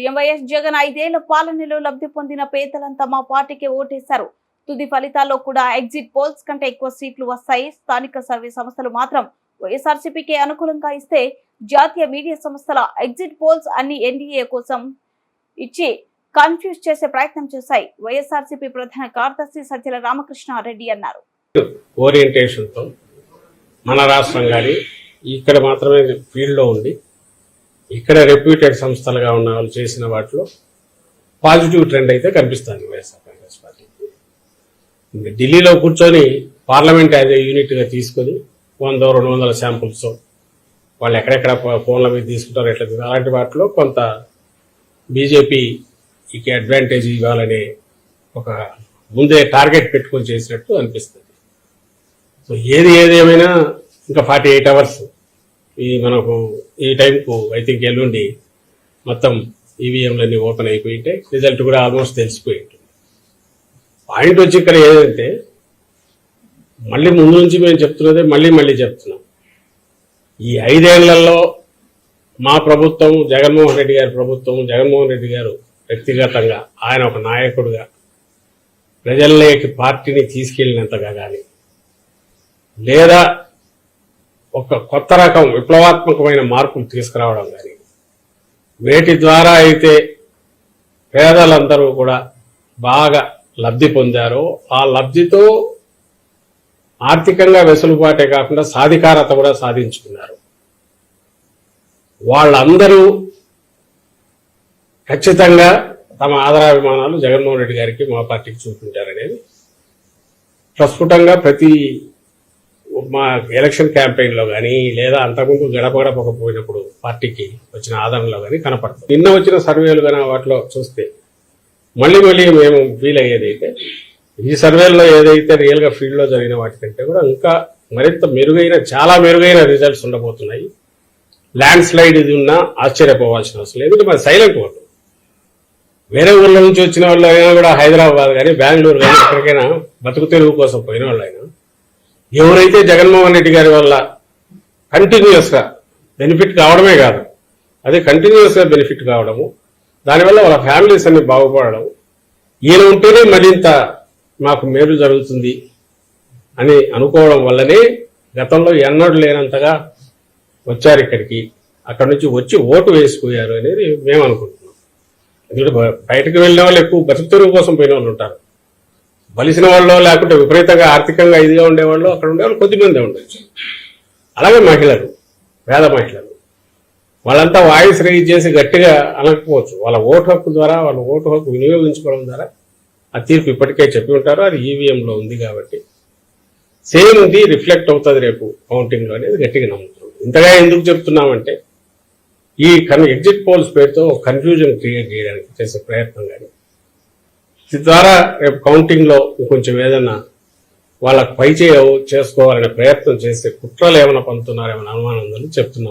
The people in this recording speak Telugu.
సీఎం వైఎస్ జగన్ ఐదేళ్ళ పాలనలో లబ్ధి పొందిన పేదలంతా మా పార్టీకి ఓటేశారు. తుది ఫలితాల్లో కూడా ఎగ్జిట్ పోల్స్ కంటే ఎక్కువ సీట్లు వస్తాయి. స్థానిక సర్వే సంస్థలు మాత్రం వైఎస్ఆర్సీపీకి అనుకూలంగా ఇస్తే జాతీయ మీడియా సంస్థల ఎగ్జిట్ పోల్స్ అన్ని ఎన్డీఏ కోసం ఇచ్చి కన్ఫ్యూజ్ చేసే ప్రయత్నం చేశాయి. వైఎస్ఆర్సీపీ ప్రధాన కార్యదర్శి సజ్జల రామకృష్ణారెడ్డి అన్నారు. ఓరియంటేషన్తో మన రాష్ట్రం కానీ ఇక్కడ మాత్రమే ఫీల్డ్లో ఉంది. ఇక్కడ రెప్యూటెడ్ సంస్థలుగా ఉన్న వాళ్ళు చేసిన వాటిలో పాజిటివ్ ట్రెండ్ అయితే కనిపిస్తుంది వైఎస్ఆర్ కాంగ్రెస్ పార్టీ ఢిల్లీలో కూర్చొని పార్లమెంట్ యాజ్ ఏ యూనిట్గా తీసుకొని వంద రెండు వందల శాంపుల్స్ వాళ్ళు ఎక్కడెక్కడ ఫోన్ల మీద తీసుకుంటారు ఎట్లా అలాంటి వాటిలో కొంత బీజేపీకి అడ్వాంటేజ్ ఇవ్వాలనే ఒక ముందే టార్గెట్ పెట్టుకొని చేసినట్టు అనిపిస్తుంది. సో ఏది ఏది ఏమైనా ఇంకా ఫార్టీ ఎయిట్ అవర్స్ ఈ మనకు ఈ టైంకు ఐ థింక్ ఎల్లుండి మొత్తం ఈవీఎంలన్నీ ఓపెన్ అయిపోయింటే రిజల్ట్ కూడా ఆల్మోస్ట్ తెలిసిపోయి ఉంటుంది పాయింట్ వచ్చి ఇక్కడ ఏదంటే మళ్ళీ ముందు నుంచి మేము చెప్తున్నదే మళ్ళీ మళ్ళీ చెప్తున్నాం. ఈ ఐదేళ్ళలో మా ప్రభుత్వం జగన్మోహన్ రెడ్డి గారి ప్రభుత్వం జగన్మోహన్ రెడ్డి గారు వ్యక్తిగతంగా ఆయన ఒక నాయకుడుగా ప్రజల్లోకి పార్టీని తీసుకెళ్ళినంతగా కానీ లేదా ఒక కొత్త రకం విప్లవాత్మకమైన మార్పులు తీసుకురావడం కానీ వేటి ద్వారా అయితే పేదలందరూ కూడా బాగా లబ్ధి పొందారో ఆ లబ్ధితో ఆర్థికంగా వెసులుబాటే కాకుండా సాధికారత కూడా సాధించుకున్నారు. వాళ్ళందరూ ఖచ్చితంగా తమ ఆదరాభిమానాలు జగన్మోహన్ రెడ్డి గారికి మా పార్టీకి చూపించారనేది ప్రస్ఫుటంగా ప్రతి మా ఎలక్షన్ క్యాంపెయిన్లో కానీ లేదా అంతకుముందు గడప గడపకపోయినప్పుడు పార్టీకి వచ్చిన ఆదరణలో కానీ కనపడుతుంది నిన్న వచ్చిన సర్వేలు కానీ వాటిలో చూస్తే మళ్ళీ మళ్ళీ మేము ఫీల్ అయ్యేది అయితే ఈ సర్వేల్లో ఏదైతే రియల్గా ఫీల్డ్లో జరిగిన వాటికంటే కూడా ఇంకా మరింత మెరుగైన చాలా మెరుగైన రిజల్ట్స్ ఉండబోతున్నాయి. ల్యాండ్ స్లైడ్ ఇది ఉన్నా ఆశ్చర్యపోవాల్సిన అవసరం లేదు. ఇది మరి సైలెంట్ ఓటు వేరే ఊర్ల నుంచి వచ్చిన వాళ్ళు అయినా కూడా హైదరాబాద్ కానీ బెంగళూరు కానీ ఎక్కడికైనా బతుకు తెలుగు కోసం పోయిన వాళ్ళు అయినా ఎవరైతే జగన్మోహన్ రెడ్డి గారి వల్ల కంటిన్యూస్గా బెనిఫిట్ కావడమే కాదు అది కంటిన్యూస్గా బెనిఫిట్ కావడము దానివల్ల వాళ్ళ ఫ్యామిలీస్ అన్ని బాగుపడడం ఈయన ఉంటేనే మరింత మాకు మేలు జరుగుతుంది అని అనుకోవడం వల్లనే గతంలో ఎన్నడూ లేనంతగా వచ్చారు ఇక్కడికి. అక్కడ నుంచి వచ్చి ఓటు వేసిపోయారు అనేది మేము అనుకుంటున్నాం. ఎందుకంటే బయటకు వెళ్ళిన వాళ్ళు ఎక్కువ బతుకు తెరువు కోసం పోయిన వాళ్ళు ఉంటారు. బలిసిన వాళ్ళు లేకుంటే విపరీతంగా ఆర్థికంగా ఇదిగా ఉండేవాళ్ళు అక్కడ ఉండేవాళ్ళు కొద్దిమంది ఉండొచ్చు అలాగే మహిళలు పేద మహిళలు. వాళ్ళంతా వాయిస్ రేజ్ చేసి గట్టిగా అనకపోవచ్చు. వాళ్ళ ఓటు హక్కు ద్వారా వాళ్ళ ఓటు హక్కు వినియోగించుకోవడం ద్వారా ఆ తీర్పు ఇప్పటికే చెప్పి ఉంటారు. అది ఈవీఎంలో ఉంది కాబట్టి సేమ్ ఇది రిఫ్లెక్ట్ అవుతుంది రేపు కౌంటింగ్లో అనేది గట్టిగా నమ్ముతున్నాం. ఇంతగా ఎందుకు చెప్తున్నామంటే ఈ కన్ ఎగ్జిట్ పోల్స్ పేరుతో కన్ఫ్యూజన్ క్రియేట్ చేయడానికి చేసే ప్రయత్నం కానీ ద్వారా రేపు కౌంటింగ్లో కొంచెం ఏదైనా వాళ్ళకి పై చేయ చేసుకోవాలనే ప్రయత్నం చేసే కుట్రలు ఏమైనా పంతున్నారేమైనా అనుమానం ఉందని చెప్తున్నాం.